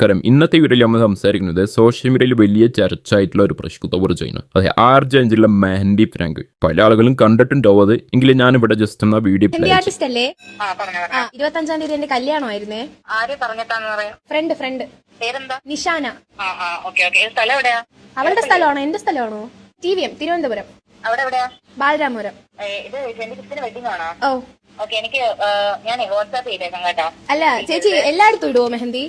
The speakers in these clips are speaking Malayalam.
കാരണം ഇന്നത്തെ വീഡിയോയിൽ നമ്മൾ സംസാരിക്കുന്നത് സോഷ്യൽ മീഡിയയിൽ വലിയ ചർച്ചയായിട്ടുള്ള ഒരു പ്രശ്നത്തെ കുറിച്ചാണ്. അതെ ആർജൻജിലെ മെഹന്തി ഫ്രാങ്ക് പല ആളുകളും കണ്ടിട്ടുണ്ടാവും അത്. എങ്കിലും ഞാൻ ഇവിടെ ജസ്റ്റ് എന്നാ വീഡിയോ ആർട്ടിസ്റ്റ് അല്ലേ? ആ പറഞ്ഞു ആ ഇരുപത്തി തീയതി എന്റെ കല്യാണമായിരുന്നേ. ആര് പറഞ്ഞിട്ടാന്ന് പറയാം? ഫ്രണ്ട് ഫ്രണ്ട് പേരെന്താ? നിഷാന. ആ ആ ഓക്കെ ഓക്കെ. സ്ഥലം എവിടെയാ? അവളുടെ സ്ഥലമാണോ? എന്റെ സ്ഥലമാണോ? T V M Thiruvananthapuram. അവിടെ എവിടെയാ? ബാലരാമപുരം. ഓ. ഓക്കെ എനിക്ക് ഞാൻ വാട്സാപ്പ് ചെയ്തേക്കാം കേട്ടോ. അല്ല ചേച്ചി എല്ലായിടത്തും ഇടുവോ മെഹന്തി?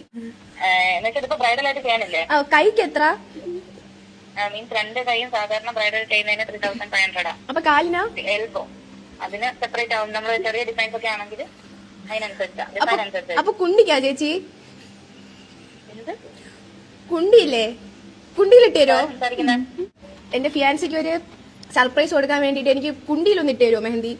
എന്നുവെച്ചാൽ ബ്രൈഡൽ ആയിട്ട് ചെയ്യാനില്ലേ? കൈക്ക് എത്ര? മീൻസ് രണ്ട് കൈയും സാധാരണ ബ്രൈഡൽ ചെയ്യുന്നതിന് ത്രീ തൗസൻഡ് ഫൈവ് ഹൺഡ്രഡ് അപ്പൊ കാലിനാ? എൽബോ അതിന് സെപ്പറേറ്റ് ആവും. നമ്മൾ ചെറിയ ഡിസൈൻസ് ഒക്കെ ആണെങ്കിൽ അതിനനുസരിച്ചാ. ഡിസൈൻ അനുസരിച്ച് അപ്പൊ കുണ്ടിക്കാ ചേച്ചി? കുണ്ടിയില്ലേ? കുണ്ടിയിലിട്ടേരോ? എന്റെ ഫിയാൻസിക്ക് ഒരു സർപ്രൈസ് കൊടുക്കാൻ വേണ്ടിട്ട് എനിക്ക് കുണ്ടിയിലൊന്നിട്ടേരോ മെഹന്തി?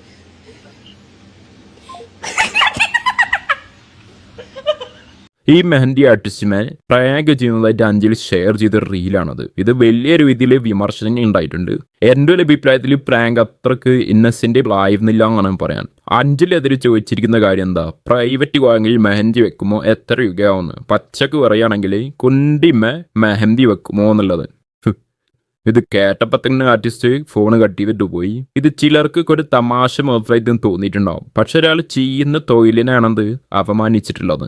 ഈ മെഹന്തി ആർട്ടിസ്റ്റിനെ പ്രയാഗ് ചെയ്യുന്നതായിട്ട് അഞ്ചിൽ ഷെയർ ചെയ്ത റീലാണത് ഇത് വലിയ രീതിയിൽ വിമർശനം ഉണ്ടായിട്ടുണ്ട്. എന്റെ ഒരു അഭിപ്രായത്തിൽ പ്രാങ്ക് അത്രയ്ക്ക് ഇന്നസെന്റബിൾ ആയിരുന്നില്ല എന്നാണ് പറയാൻ. അഞ്ജലി എതിരെ ചോദിച്ചിരിക്കുന്ന കാര്യം എന്താ? പ്രൈവറ്റ് വാങ്ങി മെഹന്തി വെക്കുമോ? എത്ര രൂപയാവുന്നു? പച്ചക്ക് പറയുകയാണെങ്കിൽ കുണ്ടിമ മെഹന്തി വെക്കുമോ എന്നുള്ളത്. ഇത് കേട്ടപ്പോ തന്നെ ആർട്ടിസ്റ്റ് ഫോൺ കട്ട് ചെയ്തിട്ട് പോയി. ഇത് ചിലർക്ക് ഒരു തമാശ മാത്രമായിട്ടും തോന്നിയിട്ടുണ്ടാവും. പക്ഷെ ഒരാൾ ചെയ്യുന്ന തൊഴിലിനാണത് അപമാനിച്ചിട്ടുള്ളത്.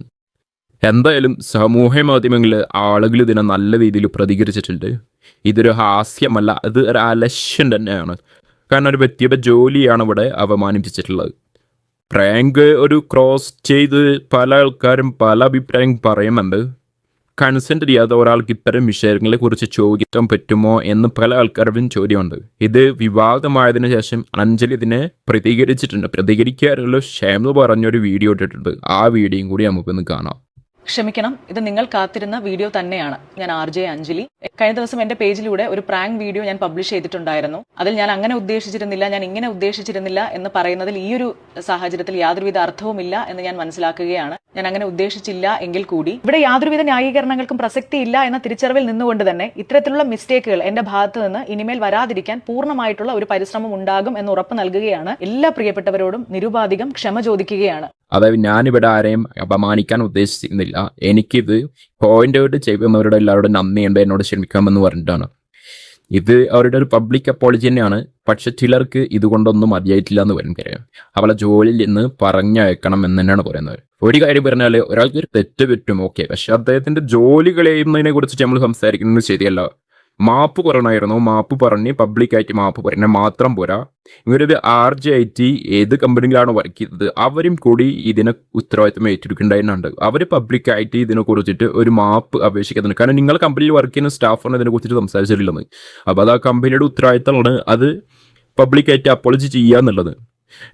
എന്തായാലും സമൂഹ മാധ്യമങ്ങളിൽ ആളുകൾ ഇതിനെ നല്ല രീതിയിൽ പ്രതികരിച്ചിട്ടുണ്ട്. ഇതൊരു ഹാസ്യമല്ല ഇത് ഒരു അലക്ഷ്യം തന്നെയാണ്. കാരണം ഒരു വ്യക്തിയുടെ ജോലിയാണ് ഇവിടെ അപമാനിപ്പിച്ചിട്ടുള്ളത് പ്രാങ്ക് ഒരു ക്രോസ് ചെയ്ത് പല ആൾക്കാരും പല അഭിപ്രായം പറയുന്നുണ്ട്. കൺസെന്റ് ചെയ്യാതെ ഒരാൾക്ക് ഇത്തരം വിഷയങ്ങളെ കുറിച്ച് ചോദിക്കാൻ പറ്റുമോ എന്ന് പല ആൾക്കാരും ചോദ്യമുണ്ട്. ഇത് വിവാദമായതിനു ശേഷം അഞ്ജലി ഇതിനെ പ്രതികരിച്ചിട്ടുണ്ട്. പ്രതികരിക്കാറുള്ള ക്ഷേമ പറഞ്ഞൊരു വീഡിയോ ഇട്ടിട്ടുണ്ട്. ആ വീഡിയോയും കൂടി നമുക്കൊന്ന് കാണാം. ക്ഷമിക്കണം ഇത് നിങ്ങൾ കാത്തിരുന്ന വീഡിയോ തന്നെയാണ്. ഞാൻ ആർ ജെ അഞ്ജലി. കഴിഞ്ഞ ദിവസം എന്റെ പേജിലൂടെ ഒരു പ്രാങ്ക് വീഡിയോ ഞാൻ പബ്ലിഷ് ചെയ്തിട്ടുണ്ടായിരുന്നു. അതിൽ ഞാൻ അങ്ങനെ ഉദ്ദേശിച്ചിരുന്നില്ല ഞാൻ ഇങ്ങനെ ഉദ്ദേശിച്ചിരുന്നില്ല എന്ന് പറയുന്നതിൽ ഈ ഒരു സാഹചര്യത്തിൽ യാതൊരുവിധ അർത്ഥവുമില്ല എന്ന് ഞാൻ മനസ്സിലാക്കുകയാണ്. ഞാൻ അങ്ങനെ ഉദ്ദേശിച്ചില്ല എങ്കിൽ കൂടി. ഇവിടെ യാതൊരുവിധ ന്യായീകരണങ്ങൾക്കും പ്രസക്തിയില്ല എന്ന തിരിച്ചറിവിൽ നിന്നുകൊണ്ട് തന്നെ ഇത്തരത്തിലുള്ള മിസ്റ്റേക്കുകൾ എന്റെ ഭാഗത്ത് നിന്ന് ഇനിമേൽ വരാതിരിക്കാൻ പൂർണമായിട്ടുള്ള ഒരു പരിശ്രമം ഉണ്ടാകും എന്ന് ഉറപ്പ് നൽകുകയാണ് എല്ലാ പ്രിയപ്പെട്ടവരോടും നിരുപാധികം ക്ഷമ ചോദിക്കുകയാണ്. അതായത് ഞാനിവിടെ ആരെയും അപമാനിക്കാൻ ഉദ്ദേശിക്കുന്നില്ല എനിക്കിത് പോയിന്റ് ഔട്ട് ചെയ്യുന്നവരുടെ എല്ലാവരോടും നന്ദിയുണ്ട് എന്നോട് ക്ഷമിക്കാമെന്ന് പറഞ്ഞിട്ടാണ്. ഇത് അവരുടെ ഒരു പബ്ലിക് അപ്പോളജി തന്നെയാണ്. പക്ഷെ ചിലർക്ക് ഇതുകൊണ്ടൊന്നും മതിയായിട്ടില്ല എന്ന് വരും പറയാം അവളെ ജോലിയിൽ നിന്ന് പറഞ്ഞയക്കണം എന്ന് തന്നെയാണ് പറയുന്നത്. ഒരു കാര്യം പറഞ്ഞാൽ ഒരാൾക്ക് ഒരു തെറ്റ് പറ്റും ഓക്കെ പക്ഷെ അദ്ദേഹത്തിന്റെ ജോലി കളയുന്നതിനെ കുറിച്ച് നമ്മൾ സംസാരിക്കുന്നത് ശരിയല്ല. മാപ്പ് പറയണമായിരുന്നു മാപ്പ് പറഞ്ഞ് പബ്ലിക്കായിട്ട് മാപ്പ് പറഞ്ഞാൽ മാത്രം പോരാ. ഇവരത് ആർ ജെ ഐ ടി ഏത് കമ്പനിയിലാണ് വർക്ക് ചെയ്തത്? അവരും കൂടി ഇതിനെ ഉത്തരവാദിത്തം ഏറ്റെടുക്കേണ്ടതുണ്ട് അവർ പബ്ലിക്കായിട്ട് ഇതിനെ കുറിച്ചിട്ട് ഒരു മാപ്പ് അപേക്ഷിക്കുന്നുണ്ട്. കാരണം നിങ്ങൾ കമ്പനിയിൽ വർക്ക് ചെയ്യുന്ന സ്റ്റാഫാണ് ഇതിനെ കുറിച്ചിട്ട് സംസാരിച്ചിട്ടുള്ളത്. അപ്പോൾ അത് ആ കമ്പനിയുടെ ഉത്തരവാദിത്തമാണ് അത് പബ്ലിക്കായിട്ട് അപ്പോളജി ചെയ്യുക എന്നുള്ളത്.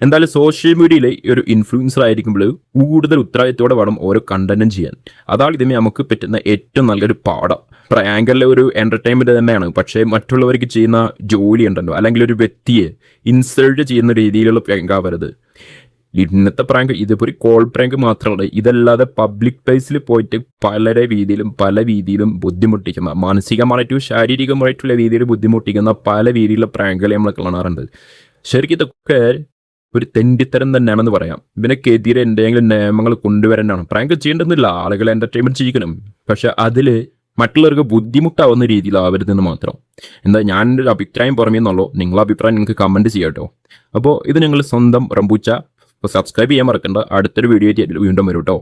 എന്തായാലും സോഷ്യൽ മീഡിയയിലെ ഒരു ഇൻഫ്ലുവൻസർ ആയിരിക്കുമ്പോൾ കൂടുതൽ ഉത്തരവാദിത്തോടെ വേണം ഓരോ കണ്ടന്റും ചെയ്യാൻ. അതാണ് ഇതിനെ നമുക്ക് പറ്റുന്ന ഏറ്റവും നല്ലൊരു പാഠം. പ്രാങ്കറിലെ ഒരു എന്റർടൈൻമെന്റ് തന്നെയാണ്. പക്ഷേ മറ്റുള്ളവർക്ക് ചെയ്യുന്ന ജോലി ഉണ്ടല്ലോ അല്ലെങ്കിൽ ഒരു വ്യക്തിയെ ഇൻസൾട്ട് ചെയ്യുന്ന രീതിയിലുള്ള പ്രാങ്കാവരുത് ഇന്നത്തെ പ്രാങ്ക് ഇതിപ്പോൾ ഒരു കോൾ പ്രാങ്ക് മാത്രമല്ല. ഇതല്ലാതെ പബ്ലിക് പ്ലേസിൽ പോയിട്ട് പല രീതിയിലും പല രീതിയിലും ബുദ്ധിമുട്ടിക്കുന്ന മാനസികമായിട്ടും ശാരീരികമായിട്ടുള്ള രീതിയിൽ ബുദ്ധിമുട്ടിക്കുന്ന പല രീതിയിലുള്ള പ്രാങ്കുകൾ നമ്മൾ കാണാറുണ്ട്. ശരിക്കും ഇതൊക്കെ ഒരു തെണ്ടിത്തരം തന്നെയാണെന്ന് പറയാം. ഇവനൊക്കെതിരെ എന്തെങ്കിലും നിയമങ്ങൾ കൊണ്ടുവരാനാണ് പ്രാങ്ക് ചെയ്യേണ്ടതില്ല. ആളുകളെ എന്റർടൈൻമെന്റ് ചെയ്യിക്കണം. പക്ഷെ അതിൽ മറ്റുള്ളവർക്ക് ബുദ്ധിമുട്ടാവുന്ന രീതിയിലാവരുതെന്ന് മാത്രം. എന്താ ഞാൻ എന്റെ ഒരു അഭിപ്രായം പുറമേന്നുള്ളൂ നിങ്ങളെ അഭിപ്രായം നിങ്ങൾക്ക് കമന്റ് ചെയ്യാം കേട്ടോ അപ്പോൾ ഇത് നിങ്ങൾ സ്വന്തം റംബൂച്ച സബ്സ്ക്രൈബ് ചെയ്യാൻ മറക്കണ്ട. അടുത്തൊരു വീഡിയോ വീണ്ടും വരും കേട്ടോ